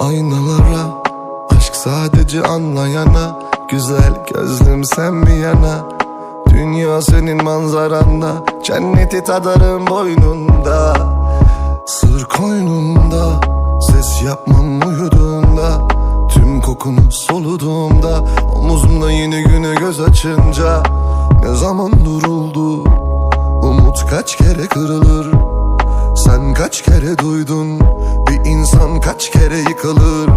aynalara Aşk sadece anlayana Güzel gözlüm sen bir yana? Dünya senin manzaranda Cenneti tadarım boynunda. Sır koynunda Ses yapmam uyuduğunda. Tüm kokunu soluduğumda Omuzumda yeni güne göz açınca. Ne zaman duruldu? Umut kaç kere kırılır? Sen kaç kere duydun Bir insan kaç kere yıkılır?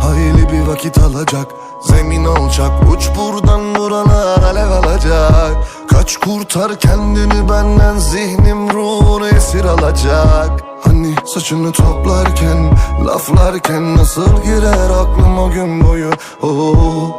Hayli bir vakit alacak Zemin alacak Uç buradan buralar alev alacak. Kaç kurtar kendini benden Zihnim ruhunu esir alacak. Hani saçını toplarken Laflarken nasıl girer aklım o gün boyu? Oh,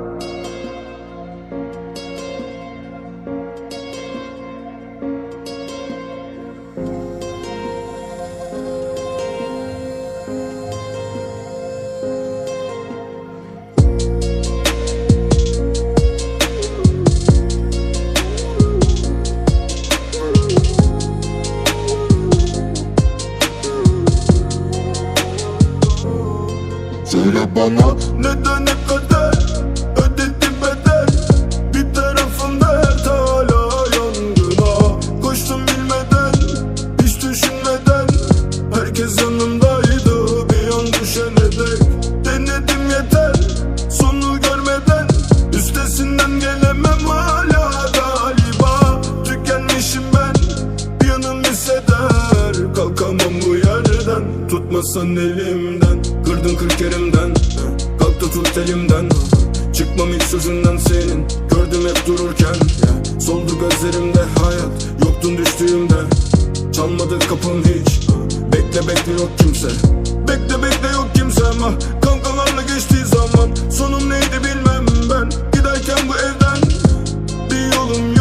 Söyle bana. Neden ne kadar ödedim bedel. Bir tarafımda her hala yangına. Koştum bilmeden hiç düşünmeden. Herkes yanımdaydı bir an düşene dek Denedim yeter sonu görmeden. Üstesinden gelemem hala galiba. Tükenmişim ben bir yanım hisseder Kalkamam bu yerden. Tutmasan elimden kırk yerimden. Kalk da tut Çıkmam hiç sözünden senin. Gördüm hep dururken. Soldu gözlerimde hayat. Yoktun düştüğümde. Çalmadı kapım hiç. Bekle bekle yok kimse. Bekle bekle yok kimse ama Kankalarla geçtiği zaman Sonum neydi bilmem ben. Giderken bu evden Bir yolum yok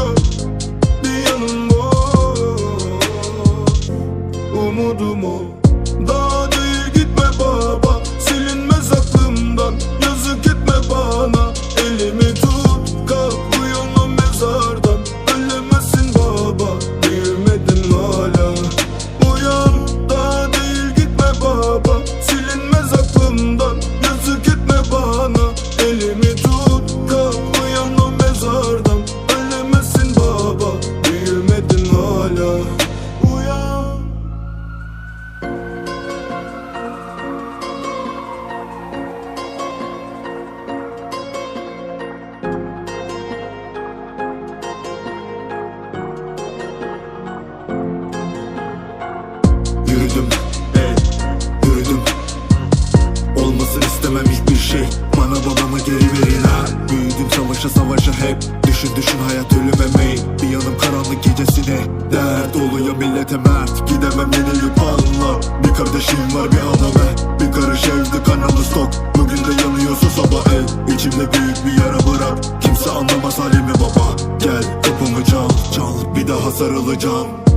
Büyüdüm savaşa hep. Düşün düşün hayat ölüme meyil. Bir yanım karanlık gecesine. Dert oluyor millete mert. Gidemem yenilip anla Bir kardeşim var bir ana ve Bir karış evde kanalı stok Bugün de yanıyorsa sabah el. İçimde büyük bir yara bırak. Kimse anlamaz halimi baba. Gel kapımı çal çal. Bir daha sarılacağım